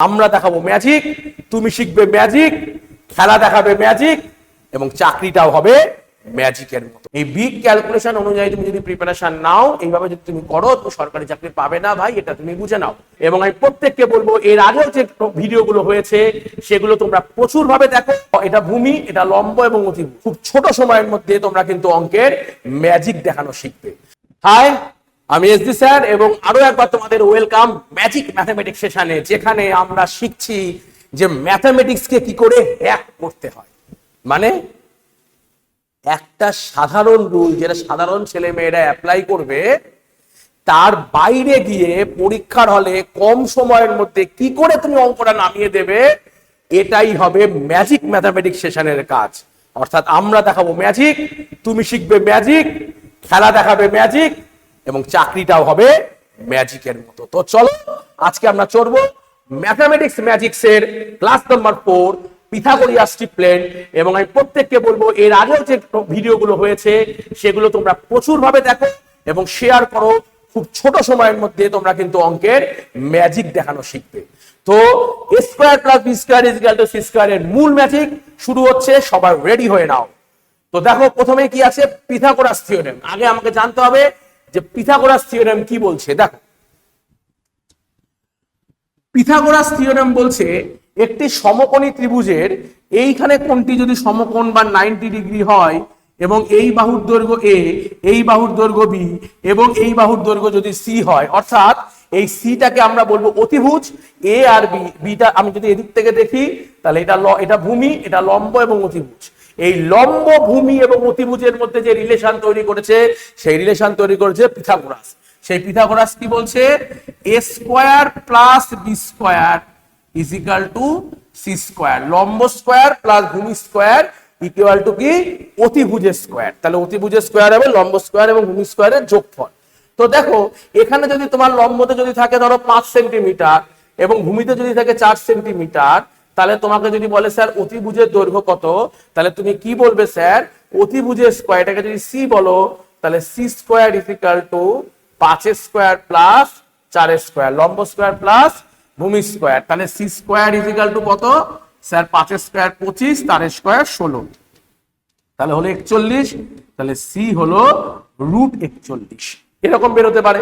আমরা দেখাবো ম্যাজিক তুমি শিখবে ম্যাজিক খেলা দেখাবে ম্যাজিক এবং চাকরিটাও হবে ম্যাজিকের মতো। এই বিগ ক্যালকুলেশন অনুযায়ী তুমি যদি প্রিপারেশন নাও, এইভাবে যদি তুমি করো, তো সরকারি চাকরি পাবে না ভাই, এটা তুমি বুঝে নাও। এবং আমি প্রত্যেককে বলব, এর আগেও যে ভিডিওগুলো হয়েছে, সেগুলো তোমরা প্রচুর ভাবে দেখো। এটা ভূমি, এটা লম্ব এবং অতি খুব ছোট সময়ের মধ্যে তোমরা কিন্তু অঙ্কের ম্যাজিক দেখানো শিখবে। হাই আমি এস এসডি স্যার এবং আরও একবার তোমাদের ওয়েলকাম ম্যাজিক ম্যাথমেটিক্স সেশনে যেখানে আমরা শিখছি যে ম্যাথমেটিক্সকে কি করে হ্যাক করতে হয়। মানে একটা সাধারণ রুল যেটা সাধারণ ছেলে মেয়েরা অ্যাপ্লাই করবে, তার বাইরে গিয়ে পরীক্ষার হলে কম সময়ের মধ্যে কি করে তুমি অঙ্কটা নামিয়ে দেবে, এটাই হবে ম্যাজিক ম্যাথামেটিক্স সেশনের কাজ। অর্থাৎ আমরা দেখাবো ম্যাজিক তুমি শিখবে ম্যাজিক খেলা দেখাবে ম্যাজিক এবং চাকরিটাও হবে ম্যাজিকের মতো। তো চলো, আজকে আমরা চড়বো ম্যাথামেটিক্স ম্যাজিক্স এর class number four Pythagorean triplet এবং আমি প্রত্যেককে বলব, এর আগেও যে ভিডিওগুলো হয়েছে, সেগুলো তোমরা প্রচুর ভাবে দেখো এবং শেয়ার করো। খুব ছোট সময়ের মধ্যে তোমরা কিন্তু অঙ্কের ম্যাজিক দেখানো শিখবে। তো square plus B square is to square এর মূল ম্যাজিক শুরু হচ্ছে সবাই রেডি হয়ে নাও। তো দেখো প্রথমে কি আছে? পিথাগোরাস থিওরেম আগে আমাকে জানতে হবে যে পিথাগোরাস থিওরেম কি বলছে? দেখো। পিথাগোরাস থিওরেম বলছে একটি সমকোণী ত্রিভুজের এইখানে কোণটি যদি সমকোণ বা নাইনটি ডিগ্রি হয় এবং এই বাহুর দৈর্ঘ্য এ এই বাহুর দৈর্ঘ্য বি এবং এই বাহুর দৈর্ঘ্য যদি সি হয়, অর্থাৎ এই সিটাকে আমরা বলব অতিভুজ এ আর বি বিটা আমি যদি এদিক থেকে দেখি, তাহলে এটা ল- এটা ভূমি, এটা লম্ব এবং অতিভুজ। এই লম্ব ভূমি এবং অতিভুজের মধ্যে যে রিলেশন তৈরি করেছে, সেই রিলেশন তৈরি করেছে পিথাগোরাস সেই পিথাগোরাস কি বলছে? A square plus B square is equal to C square লম্ব স্কোয়ার প্লাস ভূমি স্কোয়ার ইকুয়াল টু কি? অতিভুজের স্কোয়ার তাহলে অতিভুজের স্কোয়ার হবে লম্ব স্কোয়ার এবং ভূমি স্কোয়ারের যোগফল। তো দেখো, এখানে যদি তোমার লম্বতে যদি থাকে ধরো পাঁচ সেন্টিমিটার এবং ভূমিতে যদি থাকে চার সেন্টিমিটার তাহলে তোমাকে যদি বলে, স্যার, অতিভুজের দৈর্ঘ্য কত? তাহলে তুমি কি বলবে, স্যার, অতিভুজের স্কোয়ার এটাকে যদি সি বলো, তাহলে C square is equal to পাঁচের স্কোয়ার প্লাস চারের স্কোয়ার লম্ব স্কোয়ার প্লাস ভূমি স্কোয়ার তাহলে C square is equal to কত? স্যার পাঁচের স্কোয়ার পঁচিশ তারের স্কোয়ার ষোলো। তাহলে হলো একচল্লিশ, তাহলে সি হলো রুট একচল্লিশ। এরকম বেরোতে পারে।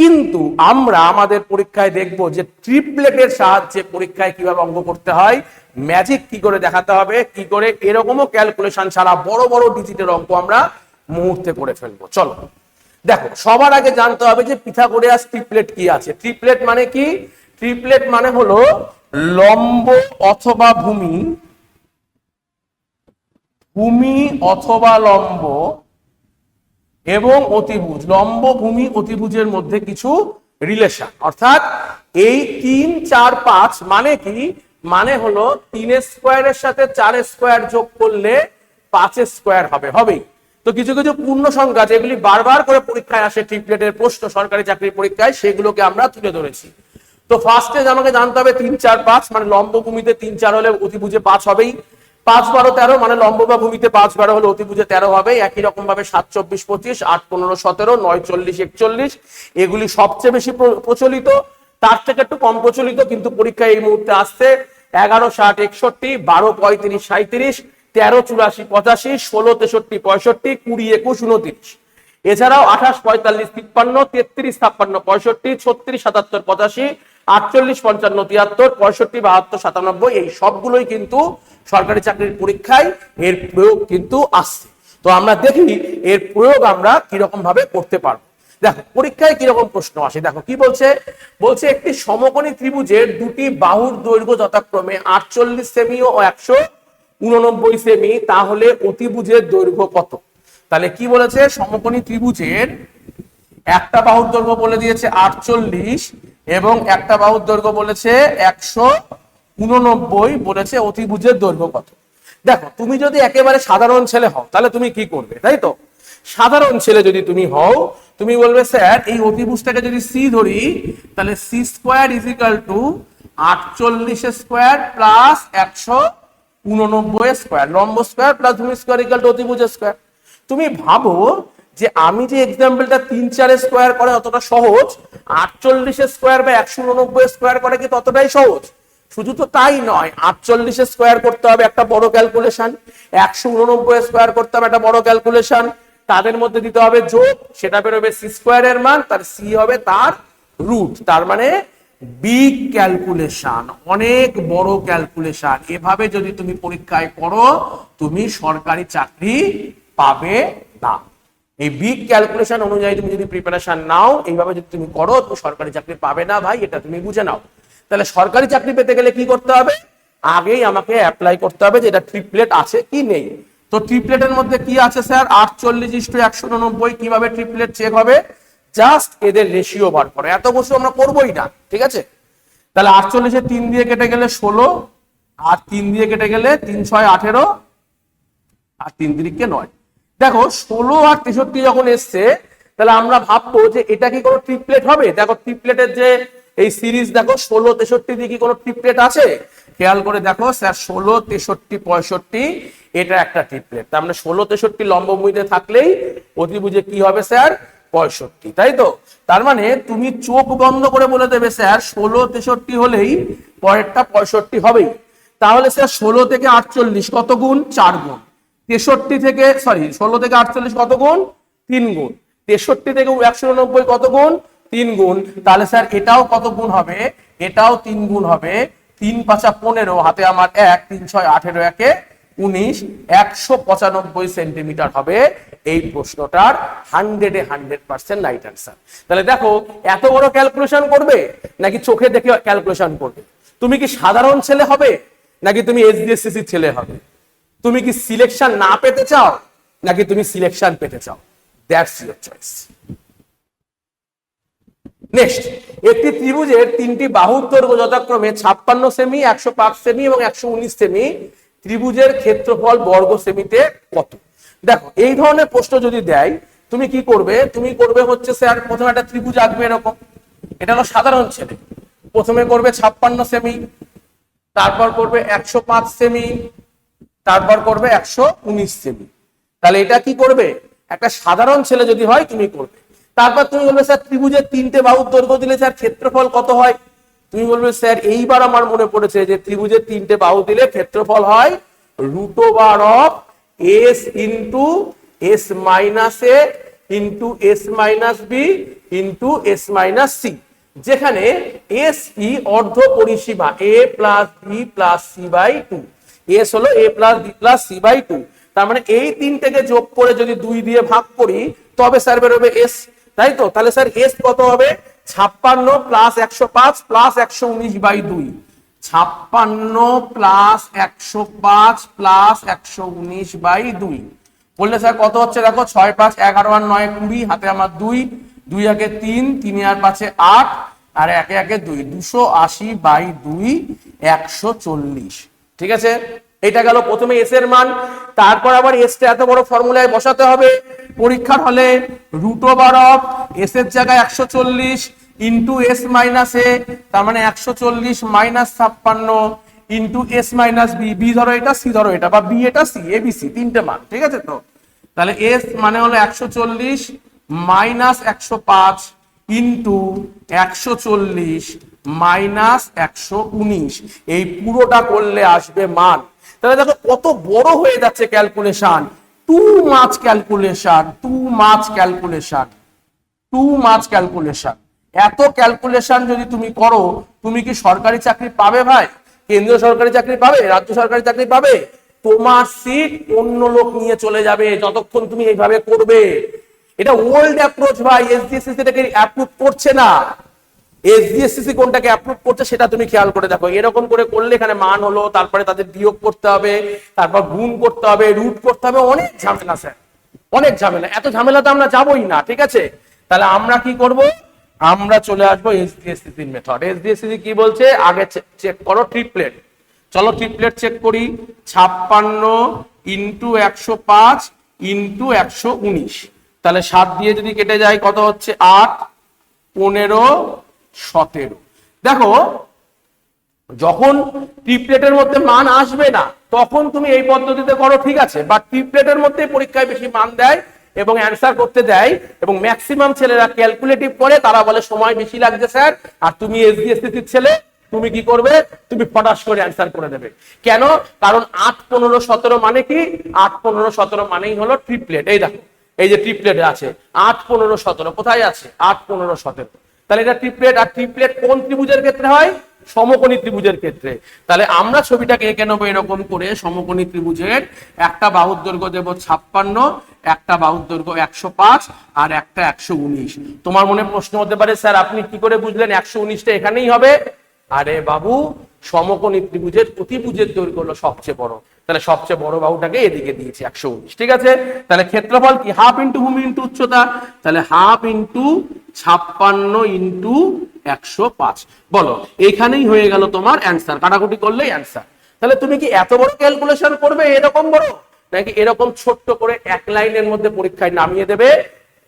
কিন্তু আমরা আমাদের পরীক্ষায় দেখব যে ট্রিপলেটের সাহায্যে পরীক্ষায় কীভাবে অঙ্ক করতে হয়। ম্যাজিক কি করে দেখাতে হবে, কি করে এরকমও ক্যালকুলেশন ছাড়া বড় বড় ডিজিটের অঙ্ক আমরা মুহূর্তে করে ফেলব। চলো, দেখো, সবার আগে জানতে হবে যে পিথাগোরিয়াস ট্রিপলেট কি আছে। ট্রিপলেট মানে কি? ট্রিপলেট মানে হলো লম্ব অথবা ভূমি ভূমি অথবা লম্ব এবং অতিভুজ লম্ব ভূমি অতিভুজের মধ্যে কিছু রিলেশন অর্থাৎ এই তিন, চার, পাঁচ মানে কি? মানে হলো তিনের স্কোয়ারের সাথে চারের স্কোয়ার যোগ করলে পাঁচের স্কোয়ার হবে, হবেই। তো কিছু কিছু পূর্ণ সংখ্যা যেগুলি বারবার করে পরীক্ষায় আসে ট্রিপলেটের প্রশ্ন, সরকারি চাকরির পরীক্ষায়, সেগুলোকে আমরা তুলে ধরেছি। তো ফার্স্টে আমাকে জানতে হবে তিন, চার, পাঁচ মানে লম্ব ভূমিতে তিন, চার হলে অতিভুজে পাঁচ হবেই। পাঁচ বারো তেরো মানে লম্ব বা ভূমিতে পাঁচ বারো হলে অতিভুজে তেরো হবে। একই রকম ভাবে সাত, চব্বিশ, পঁচিশ, আট, পনেরো, সতেরো, নয়, চল্লিশ, একচল্লিশ। এগুলি সবচেয়ে বেশি প্রচলিত। তার থেকে একটু কম প্রচলিত, কিন্তু পরীক্ষায় এই মুহূর্তে আসছে। এগারো, ষাট, একষট্টি, বারো, পঁয়ত্রিশ সাঁত্রিশ তেরো, চুরাশি, পঁচাশি, ষোলো, তেষট্টি, পঁয়ষট্টি, কুড়ি, একুশ, উনত্রিশ। এছাড়াও আঠাশ, পঁয়তাল্লিশ, তিপ্পান্ন, তেত্রিশ, ছাপ্পান্ন, পঁয়ষট্টি, ছত্রিশ, সাতাত্তর, পঁচাশি, আটচল্লিশ, পঞ্চান্ন, তিয়াত্তর, পঁয়ষট্টি, বাহাত্তর, সাতানব্বই, এই সবগুলোই কিন্তু সরকারি চাকরির পরীক্ষায় এর প্রয়োগ কিন্তু আসছে। তো আমরা দেখি এর প্রয়োগ আমরা কীরকম ভাবে করতে পারব। দেখো, পরীক্ষায় কীরকম প্রশ্ন আসে? দেখো, কি বলছে? বলছে একটি সমকোণী ত্রিভুজের দুটি বাহুর দৈর্ঘ্য যথাক্রমে আটচল্লিশ সেমি ও একশো উননব্বই সেমি, তাহলে অতিভুজের দৈর্ঘ্য কত? তাহলে কি বলেছে? সমকোণী ত্রিভুজের একটা বাহুর দৈর্ঘ্য বলে দিয়েছে আটচল্লিশ এবং একটা বাহুর দৈর্ঘ্য বলেছে একশো উননব্বই বলেছে অতিভুজের দৈর্ঘ্য কত? দেখো, তুমি যদি একেবারে সাধারণ ছেলে হও, তাহলে তুমি কি করবে, তাই তো? সাধারণ ছেলে যদি তুমি হও, তুমি বলবে, স্যার, এই অতিভুজটাকে যদি সি ধরি, তাহলে C square is equal to আটচল্লিশ স্কোয়ার প্লাস একশো উননব্বই স্কোয়ার লম্ব স্কোয়ার প্লাস ভূমি স্কোয়ার ইকাল টু অতিভুজ স্কোয়ার তুমি ভাবো যে আমি যে এক্সাম্পলটা তিন চারের স্কোয়ার করে, অতটা সহজ আটচল্লিশের স্কোয়ার বা একশো উননব্বই স্কোয়ার করে কি ততটাই সহজ? শুধু তো তাই নয় আটচল্লিশের স্কোয়ার করতে হবে একটা বড় ক্যালকুলেশন একশো উননব্বই স্কোয়ার করতে হবে একটা বড় ক্যালকুলেশন তাদের মধ্যে দিতে হবে যোগ, সেটা বেরোবে সি স্কোয়ারের মান, তার সি হবে তার রুট তার মানে বিগ ক্যালকুলেশন অনেক বড় ক্যালকুলেশন এভাবে যদি তুমি পরীক্ষায় করো তুমি সরকারি চাকরি পাবে না। এই বিগ ক্যালকুলেশন অনুযায়ী তুমি যদি প্রিপারেশন নাও, এইভাবে যদি তুমি করো, তুমি সরকারি চাকরি পাবে না ভাই, এটা তুমি বুঝে নাও। তাহলে সরকারি চাকরি পেতে গেলে কি করতে হবে? আগেই আমাকে অ্যাপ্লাই করতে হবে যে এটা ট্রিপলেট আছে কি নেই। তো ট্রিপলেটের মধ্যে কি আছে স্যার আটচল্লিশ ইস্টু একশো উননব্বই, কীভাবে ট্রিপলেট চেক হবে? জাস্ট এদের রেশিও বার করে। এত বছর আমরা করবোই না, ঠিক আছে? তাহলে আটচল্লিশে তিন দিয়ে কেটে গেলে ষোলো, আর তিন দিয়ে কেটে গেলে তিন ছয় আঠেরো, আর তিন তিরিখকে নয়। দেখো, ষোলো আর তেষট্টি যখন এসছে, তাহলে আমরা ভাববো যে এটা কি কোনো ট্রিপলেট হবে? দেখো ট্রিপলেটের যে এই সিরিজ দেখো, ষোলো, তেষট্টি দিয়ে কি কোনো ট্রিপলেট আছে? খেয়াল করে দেখো, স্যার, ষোলো, তেষট্টি, পঁয়ষট্টি, এটা একটা ট্রিপলেট তার মানে ষোলো, তেষট্টি লম্বভূমিতে থাকলেই অতিভুজে কি হবে, স্যার? পঁয়ষট্টি, তাই তো? তার মানে তুমি চোখ বন্ধ করে বলে দেবে, স্যার, ষোলো, তেষট্টি হলেই পরেরটা পঁয়ষট্টি হবেই। তাহলে, স্যার, ষোলো থেকে আটচল্লিশ কত গুণ? চার গুণ। তেষট্টি থেকে সরি ষোলো থেকে আটচল্লিশ কত গুণ? তিন গুণ। তেষট্টি থেকে একশো নব্বই কত গুণ? তিন গুণ। তাহলে স্যার, এটাও কত গুণ হবে? এটাও তিন গুণ হবে। তিন পাঁচা পনেরো, হাতে আমার এক, তিন ছয়, আঠেরো, একে উনিশ, একশো পঁচানব্বই সেন্টিমিটার হবে। এই প্রশ্নটার হান্ড্রেডে হান্ড্রেড পার্সেন্ট রাইট অ্যান্সার। তাহলে দেখো, এত বড় ক্যালকুলেশন করবে নাকি চোখে দেখে ক্যালকুলেশন করবে? তুমি কি সাধারণ ছেলে হবে নাকি তুমি এসডিএসসিসির ছেলে হবে? তুমি কি সিলেকশন না পেতে চাও নাকি তুমি সিলেকশন পেতে চাও? দ্যাটস ইউর চয়েস নেক্সট একটি ত্রিভুজের তিনটি বাহুর দৈর্ঘ্য যথাক্রমে ছাপ্পান্ন সেমি একশো পাঁচ সেমি এবং একশো উনিশ সেমি ত্রিভুজের ক্ষেত্রফল বর্গ সেমিতে কত? দেখো, এই ধরনের প্রশ্ন যদি দেয়, তুমি কি করবে? তুমি করবে হচ্ছে স্যার, প্রথমে একটা ত্রিভুজ আঁকবে এরকম। এটা হলো সাধারণ ছেলে। প্রথমে করবে ছাপ্পান্ন সেমি তারপর করবে একশো পাঁচ সেমি তারপর করবে একশো উনিশ সেমি তাহলে এটা কি করবে? একটা সাধারণ ছেলে যদি হয়, তুমি করবে। তারপর তুমি বলবে, স্যার, ত্রিভুজের তিনটে বাহুর দৈর্ঘ্য দিলে স্যার ক্ষেত্রফল কত হয়? তুমি বলবে, স্যার, এইবার আমার মনে পড়েছে যে ত্রিভুজের তিনটে বাহু দিলে ক্ষেত্রফল হয় root over of S into S minus A into S minus B into S minus C যেখানে এস ই অর্ধ পরিসীমা A plus B plus C by two S হলো A plus B plus C by two তার মানে এই তিনটাকে যোগ করে যদি দুই দিয়ে ভাগ করি, তবে স্যার বেরোবে এস তাই তো? তাহলে স্যার এস কত হবে? ছাপ্পান্ন প্লাস একশো পাঁচ প্লাস একশো উনিশ বাই দুই। ছাপ্পান্ন প্লাস একশো পাঁচ প্লাস একশো উনিশ বাই দুই। বললে স্যার কত হচ্ছে? দেখো, ছয় পাঁচ এগারো আর নয় কুড়ি, হাতে আমার দুই। দুই একে তিন তিন আর পাঁচে আট, আর একে একে দুই। দুশো আশি বাই দুই, একশো চল্লিশ। ঠিক আছে? এটা গেল প্রথমে এস এর মান, তারপর আবার এসটা এত বড় ফর্মুলায় বসাতে হবে। পরীক্ষার হলে রুট ওভার অফ এস এর জায়গায় একশো চল্লিশ ইন্টু এস মাইনাস এ তার মানে একশো চল্লিশ মাইনাস ছাপ্পান্ন into S minus B B ধরো এটা সি ধরো এটা, বা বি এটা সি এ বি সি তিনটে মান, ঠিক আছে তো? তাহলে এস মানে হলো একশো চল্লিশ মাইনাস একশো পাঁচ ইন্টু একশো চল্লিশ মাইনাস একশো উনিশ। এই পুরোটা করলে আসবে মান। তাহলে দেখো, কত বড় হয়ে যাচ্ছে calculation too much calculation too much calculation too much calculation এত ক্যালকুলেশন যদি তুমি করো, তুমি কি সরকারি চাকরি পাবে ভাই? কেন্দ্রীয় সরকারি চাকরি পাবে? রাজ্য সরকারি চাকরি পাবে? তোমার সিট অন্য লোক নিয়ে চলে যাবে যতক্ষণ তুমি এইভাবে করবে। এটা ওল্ড অ্যাপ্রোচ ভাই এসডিএসসি এটাকে অ্যাপ্রুভ করছে না। এসডিএসসি কোনটাকে অ্যাপ্রুভ করছে সেটা তুমি খেয়াল করে দেখো। এরকম করে করলে এখানে মান হলো, তারপরে তাদের বিয়োগ করতে হবে, তারপর গুণ করতে হবে রুট করতে হবে, অনেক ঝামেলা স্যার অনেক ঝামেলা। এত ঝামেলা তো আমরা যাবোই না, ঠিক আছে? তাহলে আমরা কি করব? আমরা চলে আসব এসডিএসসি মেথড এসডিএসসি কি বলছে? আগে চেক করো ট্রিপলেট চলো ট্রিপলেট চেক করি। ছাপ্পান্ন ইন্টু একশো পাঁচ ইন্টু একশো উনিশ। তাহলে সাত দিয়ে যদি কেটে যায়, কত হচ্ছে? আট। পনেরো সতেরো। দেখো, যখন ট্রিপলেটের মধ্যে মান আসবে না, তখন তুমি এই পদ্ধতিতে করো, ঠিক আছে? বাট ট্রিপলেটের মধ্যে পরীক্ষায় বেশি মান দেয় এবং অ্যান্সার করতে দেয় এবং ম্যাক্সিমাম ছেলেরা ক্যালকুলেটিভ করে, তারা বলে, সময় বেশি লাগছে, স্যার। আর তুমি এসডিএসসির ছেলে, তুমি কি করবে? তুমি ফটাস করে অ্যান্সার করে দেবে। কেন? কারণ আট, পনেরো, সতেরো মানে কি? আট, পনেরো, সতেরো মানেই হলো ট্রিপলেট এই দেখো, এই যে ট্রিপলেট আছে, আট, পনেরো, সতেরো কোথায় আছে? আট, পনেরো, সতেরো। তাহলে এটা ট্রিপলেট আর ট্রিপলেট কোন ত্রিভুজের ক্ষেত্রে হয়? সমকোণী ত্রিভুজের ক্ষেত্রে। তাহলে আমরা ছবিটাকে এঁকে নেব এরকম করে সমকোণী ত্রিভুজের। একটা বাহুর দৈর্ঘ্য দেব ছাপ্পান্ন, একটা বাহুর দৈর্ঘ্য একশো পাঁচ, আর একটা একশো উনিশ। তোমার মনে প্রশ্ন হতে পারে, স্যার, আপনি কি করে বুঝলেন একশো উনিশটা এখানেই হবে? আরে বাবু, সমকোণী ত্রিভুজের প্রতিভুজের দৈর্ঘ্য হলো সবচেয়ে বড়। তাহলে সবচেয়ে বড় বাহুটাকে এদিকে দিয়েছি, একশো উনিশ। ঠিক আছে? তাহলে ক্ষেত্রফল কি? হাফ ইন্টু ভূমি ইন্টু উচ্চতা। তাহলে হাফ ইন্টু ছাপ্পান্ন ইন্টু একশো পাঁচ। বলো, এইখানেই হয়ে গেল তোমার অ্যান্সার কাটাকুটি করলেই অ্যান্সার তাহলে তুমি কি এত বড় ক্যালকুলেশন করবে এরকম বড়? নাকি এরকম ছোট্ট করে এক লাইনের মধ্যে পরীক্ষায় নামিয়ে দেবে?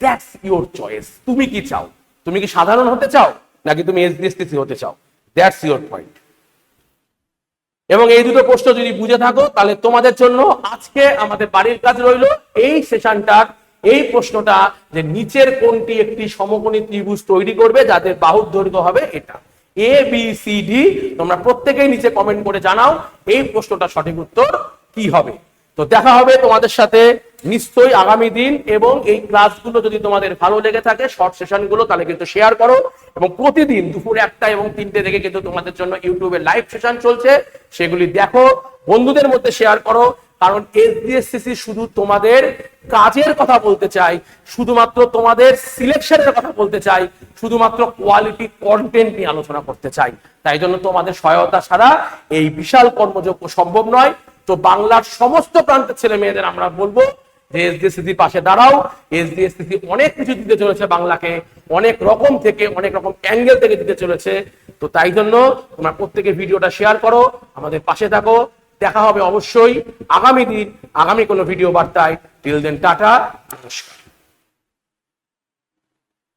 দ্যাটস ইওর চয়েস তুমি কি চাও? তুমি কি সাধারণ হতে চাও? নাকি তুমি এসবিএসটিসি হতে চাও? দ্যাটস ইওর পয়েন্ট এবং এই দুটো প্রশ্ন যদি বুঝে থাকো, তাহলে তোমাদের জন্য আজকে আমাদের বাড়ির কাজ রইল। এই সেশনটার এই প্রশ্নটা যে নিচের কোনটি একটি সমকোণী ত্রিভুজ তৈরি করবে যাদের বাহুর দৈর্ঘ্য হবে এটা। এ বি সি ডি তোমরা প্রত্যেকেই নিচে কমেন্ট করে জানাও, এই প্রশ্নটা সঠিক উত্তর কি হবে। তো দেখা হবে তোমাদের সাথে নিশ্চয়ই আগামী দিন এবং এই ক্লাসগুলো যদি তোমাদের ভালো লেগে থাকে শর্ট সেশনগুলো, তাহলে কিন্তু শেয়ার করো এবং প্রতিদিন দুপুর একটা এবং তিনটে থেকে কিন্তু তোমাদের জন্য ইউটিউবে লাইভ সেশন চলছে, সেগুলি দেখো, বন্ধুদের মধ্যে শেয়ার করো কারণ এসডিএসসিসি শুধু তোমাদের কাজের কথা বলতে চাই শুধুমাত্র তোমাদের সিলেকশনের কথা বলতে চাই শুধুমাত্র কোয়ালিটি কন্টেন্ট নিয়ে আলোচনা করতে চাই তাই জন্য তোমাদের সহায়তা ছাড়া এই বিশাল কর্মযজ্ঞ সম্ভব নয়। তো বাংলার সমস্ত প্রান্তের ছেলে মেয়েদের আমরা বলব, যে এসডিএসসিসির পাশে দাঁড়াও। এসডিএসসিসি অনেক কিছু দিতে চলেছে বাংলাকে, অনেক রকম থেকে, অনেক রকম অ্যাঙ্গেল থেকে দিতে চলেছে। তো তাই জন্য তোমরা প্রত্যেকে ভিডিওটা শেয়ার করো, আমাদের পাশে থাকো। দেখা হবে অবশ্যই আগামী দিন। আগামী কোনো ভিডিও বার্তায়। Till then tata. নমস্কার